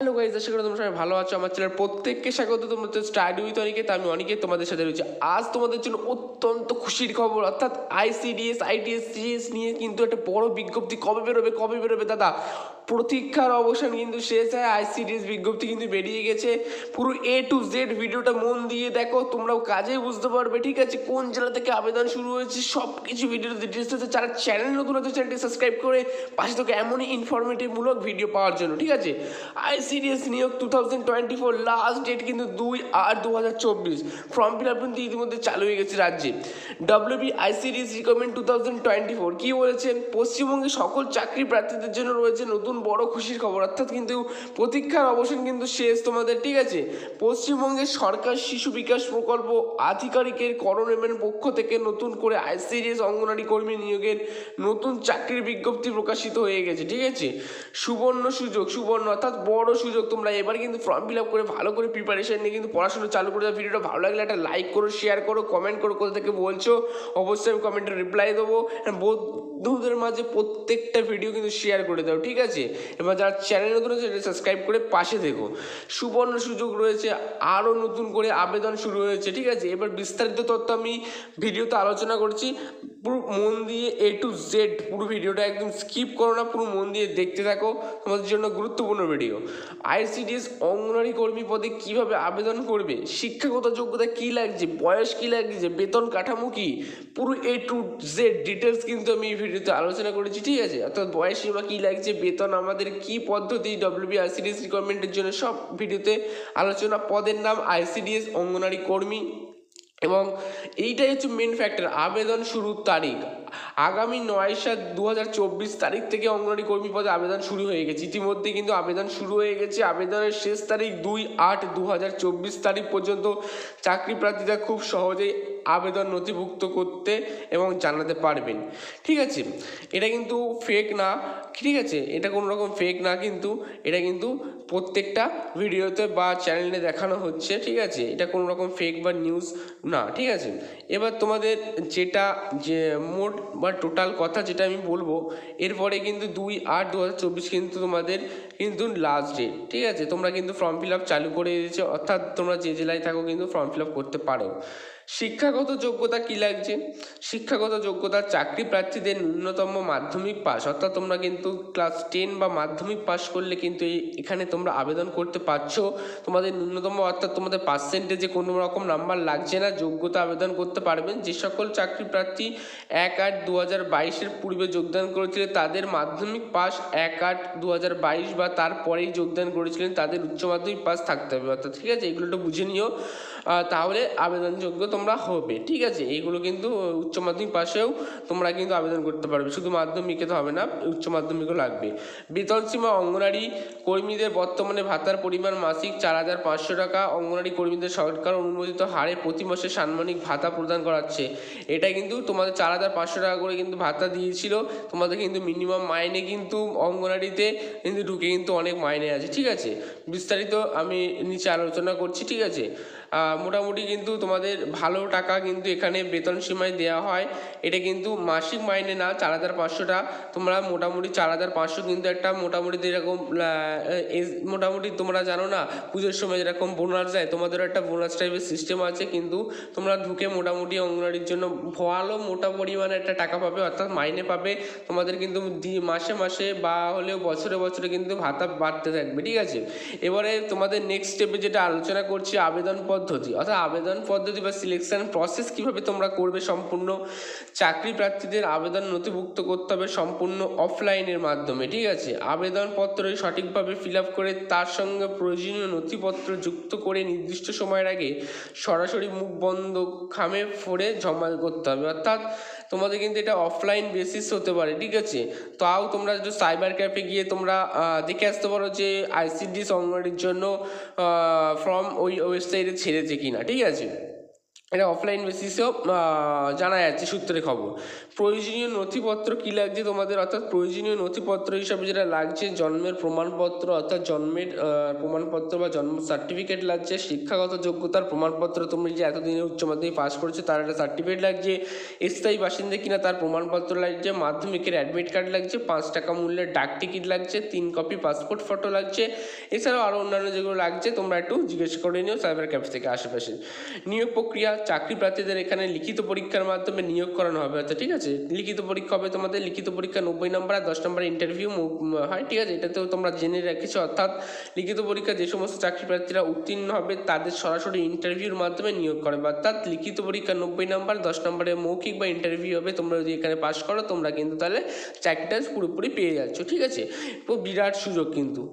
Hello guys আশা করি তোমরা সবাই ভালো আছো। আমার চ্যানেল প্রত্যেককে স্বাগত। তোমরা তো স্টাডি উইথ অনিকেত আমি অনিকেত তোমাদের সাথে রয়েছে। আজ তোমাদের জন্য অত্যন্ত খুশির খবর, অর্থাৎ আইসিডিএস আইটিএস সিএস নিয়ে কিন্তু একটা বড় বিজ্ঞপ্তি কবে বেরোবে কবে বেরোবে, দাদা? প্রতীক্ষার অবসান কিন্তু শেষ হয় আইসিডিএস বিজ্ঞপ্তি কিন্তু বেরিয়ে গেছে। পুরো এ টু জেড ভিডিওটা মন দিয়ে দেখো, তোমরাও কাজে বুঝতে পারবে, ঠিক আছে? কোন জেলা থেকে আবেদন শুরু হয়েছে সব কিছু ভিডিও ডিটেলস আছে। যারা চ্যানেল নতুন আছে চ্যানেলটি সাবস্ক্রাইব করে, পাশে থেকে এমনই ইনফরমেটিভ মূলক ভিডিও পাওয়ার জন্য, ঠিক আছে? আইসিডিএস নিয়োগ two thousand twenty four last date কিন্তু দুই আট দু হাজার চব্বিশ। ফর্ম ফিল আপ কিন্তু ইতিমধ্যে চালু হয়ে গেছে রাজ্যে। WB ICDS recommend two thousand twenty four কী বলেছে পশ্চিমবঙ্গে সকল চাকরি প্রার্থীদের জন্য রয়েছে নতুন বড় খুশির খবর। অর্থাৎ কিন্তু প্রতীক্ষার অবসান কিন্তু শেষ তোমাদের, ঠিক আছে? পশ্চিমবঙ্গের সরকার শিশু বিকাশ প্রকল্প আধিকারিকের করণেমের পক্ষ থেকে নতুন করে আই আইসিডিএস অঙ্গনারী কর্মী নিয়োগের নতুন চাকরির বিজ্ঞপ্তি প্রকাশিত হয়ে গেছে, ঠিক আছে? সুবর্ণ সুযোগ, সুবর্ণ, অর্থাৎ বড় সুযোগ তোমরা এবার কিন্তু ফর্ম ফিল আপ করে ভালো করে প্রিপারেশন নিয়ে কিন্তু পড়াশোনা চালু করে দাও। ভিডিওটা ভালো লাগলে একটা লাইক করো শেয়ার করো কমেন্ট করো, কোথা থেকে বলছো, অবশ্যই আমি কমেন্টে রিপ্লাই দেবো। বন্ধুদের মাঝে প্রত্যেকটা ভিডিও কিন্তু শেয়ার করে দাও, ঠিক আছে? এবার যারা চ্যানেল নতুন আছে সেটা সাবস্ক্রাইব করে পাশে দেখো সুবর্ণ সুযোগ রয়েছে আরও নতুন করে আবেদন শুরু হয়েছে, ঠিক আছে? এবার বিস্তারিত তথ্য আমি ভিডিওতে আলোচনা করছি। পুরো মন দিয়ে এ টু জেড পুরো ভিডিওটা একদম স্কিপ করো না, পুরো মন দিয়ে দেখতে থাকো তোমাদের জন্য গুরুত্বপূর্ণ ভিডিও আইসিডিএস অঙ্গনারী কর্মী পদে কীভাবে আবেদন করবে, শিক্ষাগত যোগ্যতা কি লাগছে, বয়স কি লাগছে, বেতন কাঠামো কি, পুরো এ টু জেড ডিটেলস কিন্তু আমি এই ভিডিওতে আলোচনা করেছি, ঠিক আছে? অর্থাৎ বয়স সীমা কী লাগছে, বেতন আমাদের কি পদ্ধতি ডব্লিউবি আইসিডিএস রিকোয়ারমেন্টের জন্য সব ভিডিওতে আলোচনা। পদের নাম আইসিডিএস অঙ্গনারী কর্মী। এবং এইটাই হচ্ছে মেন ফ্যাক্টর আবেদন শুরুর তারিখ। আগামী নয় সাত দু তারিখ থেকে অঙ্গনওয়াড়ি কর্মী পদে আবেদন শুরু হয়ে গেছে। ইতিমধ্যে কিন্তু আবেদন শুরু হয়ে গেছে। আবেদনের শেষ তারিখ দুই আট দু তারিখ পর্যন্ত। চাকরি প্রার্থীরা খুব সহজেই আবেদন নথিভুক্ত করতে এবং জানাতে পারবেন। ঠিক আছে? এটা কিন্তু ফেক না। ঠিক আছে? এটা কোনো রকম ফেক না কিন্তু এটা কিন্তু প্রত্যেকটা ভিডিওতে বা চ্যানেলে দেখানো হচ্ছে। ঠিক আছে? এটা কোনো রকম ফেক বা নিউজ না। ঠিক আছে? এবার তোমাদের যেটা যে মোট বা টোটাল কথা যেটা আমি বলব, এরপরে কিন্তু দুই আট দু হাজার চব্বিশ কিন্তু তোমাদের কিন্তু লাস্ট ডেট ঠিক আছে? তোমরা কিন্তু ফর্ম ফিল আপ চালু করে দিয়েছ, অর্থাৎ তোমরা যে জেলায় থাকো কিন্তু ফর্ম ফিল আপ করতে পারো। শিক্ষাগত যোগ্যতা কি লাগছে? শিক্ষাগত যোগ্যতা চাকরি প্রার্থীদের ন্যূনতম মাধ্যমিক পাস অর্থাৎ তোমরা কিন্তু ক্লাস টেন বা মাধ্যমিক পাস করলে কিন্তু এখানে তোমরা আবেদন করতে পারছ। তোমাদের ন্যূনতম, অর্থাৎ তোমাদের পার্সেন্টেজে কোনো রকম নাম্বার লাগছে না, যোগ্যতা আবেদন করতে পারবেন। যে সকল চাকরি প্রার্থী এক আট দু হাজার বাইশের পূর্বে যোগদান করেছিলেন। তাদের মাধ্যমিক পাস এক আট দু হাজার বাইশ বা তারপরেই যোগদান করেছিলেন। তাদের উচ্চ মাধ্যমিক পাস থাকতে হবে। অর্থাৎ ঠিক আছে, এগুলো একটু বুঝে নিও। তাহলে আবেদনযোগ্য তোমরা হবে, ঠিক আছে? এইগুলো কিন্তু উচ্চ মাধ্যমিক পাশেও তোমরা কিন্তু আবেদন করতে পারবে, শুধু মাধ্যমিকে তো হবে না, উচ্চ মাধ্যমিকও লাগবে। বেতন সীমা অঙ্গনারী কর্মীদের বর্তমানে ভাতার পরিমাণ মাসিক চার হাজার পাঁচশো টাকা, অঙ্গনারী কর্মীদের সরকার অনুমোদিত হারে প্রতি মাসে সাম্মানিক ভাতা প্রদান করাচ্ছে। এটা কিন্তু তোমাদের চার হাজার পাঁচশো টাকা করে কিন্তু ভাতা দিয়েছিল, তোমাদের কিন্তু মিনিমাম মাইনে কিন্তু অঙ্গনারীতে কিন্তু ঢুকে কিন্তু অনেক মাইনে আছে, ঠিক আছে? বিস্তারিত আমি নিচে আলোচনা করছি, ঠিক আছে? মোটামুটি কিন্তু তোমাদের ভালো টাকা কিন্তু এখানে বেতন সীমায় দেওয়া হয়। এটা কিন্তু মাসিক মাইনে না, চার হাজার পাঁচশোটা তোমরা মোটামুটি চার হাজার পাঁচশো কিন্তু একটা মোটামুটি যেরকম মোটামুটি তোমরা জানো না, পুজোর সময় যেরকম বোনাস যায় তোমাদেরও একটা বোনাস টাইপের সিস্টেম আছে। কিন্তু তোমরা ঢুকে মোটামুটি অঙ্গনওয়াড়ির জন্য ভালো মোটা পরিমাণে একটা টাকা পাবে, অর্থাৎ মাইনে পাবে। তোমাদের কিন্তু মাসে মাসে বা হলেও বছরে বছরে কিন্তু ভাতা বাড়তে থাকবে, ঠিক আছে? এবারে তোমাদের নেক্সট স্টেপে যেটা আলোচনা করছি আবেদন পদ্ধতি, অর্থাৎ আবেদন পদ্ধতি বা সিলেকশন প্রসেস কীভাবে তোমরা করবে সম্পূর্ণ চাকরি প্রার্থীদের আবেদন নথিভুক্ত করতে হবে সম্পূর্ণ অফলাইনের মাধ্যমে, ঠিক আছে? আবেদনপত্র সঠিকভাবে ফিল আপ করে তার সঙ্গে প্রয়োজনীয় নথিপত্র যুক্ত করে নির্দিষ্ট সময়ের আগে সরাসরি মুখ বন্ধ খামে ফোরে জমা করতে হবে, অর্থাৎ তোমাদের কিন্তু এটা অফলাইন বেসিস হতে পারে, ঠিক আছে? তাও তোমরা যদি সাইবার ক্যাফে গিয়ে তোমরা দেখে আসতে পারো যে আইসিডি অঙ্গনওয়াড়ির জন্য ফর্ম ওই ওয়েবসাইটে ছেড়েছে কিনা, ঠিক আছে? এটা অফলাইন বেসিসেও জানা যাচ্ছে সূত্রে খবর। প্রয়োজনীয় নথিপত্র কী লাগছে তোমাদের? অর্থাৎ প্রয়োজনীয় নথিপত্র হিসাবে যেটা লাগছে, জন্মের প্রমাণপত্র, অর্থাৎ জন্মের প্রমাণপত্র বা জন্ম সার্টিফিকেট লাগছে, শিক্ষাগত যোগ্যতার প্রমাণপত্র তুমি যে এতদিনে উচ্চ মাধ্যমিক পাস করেছ, তার একটা সার্টিফিকেট লাগছে, স্থায়ী বাসিন্দা কিনা তার প্রমাণপত্র লাগছে, মাধ্যমিকের অ্যাডমিট কার্ড লাগছে, পাঁচ টাকা মূল্যের ডাক টিকিট লাগছে, তিন কপি পাসপোর্ট ফটো লাগছে, এছাড়াও আরও অন্যান্য যেগুলো লাগছে, তোমরা একটু জিজ্ঞেস করে নিও সাইবার ক্যাফে থেকে আশেপাশে। নিয়োগ প্রক্রিয়া চাকরি প্রার্থীদের এখানে লিখিত পরীক্ষার মাধ্যমে নিয়োগ করানো হবে আচ্ছা ঠিক আছে? লিখিত পরীক্ষা হবে তোমাদের, লিখিত পরীক্ষা নব্বই নম্বর আর দশ নম্বর ইন্টারভিউ হয়, ঠিক আছে? এটাতেও তোমরা জেনে রেখেছো, অর্থাৎ লিখিত পরীক্ষা যে সমস্ত চাকরি প্রার্থীরা উত্তীর্ণ হবে, তাদের সরাসরি ইন্টারভিউর মাধ্যমে নিয়োগ করে অর্থাৎ লিখিত পরীক্ষা নব্বই নম্বর দশ নম্বরে মৌখিক বা ইন্টারভিউ হবে, তোমরা যদি এখানে পাশ করো, তোমরা কিন্তু তাহলে চাকরিটা পুরোপুরি পেয়ে যাচ্ছ, ঠিক আছে? বিরাট সুযোগ কিন্তু।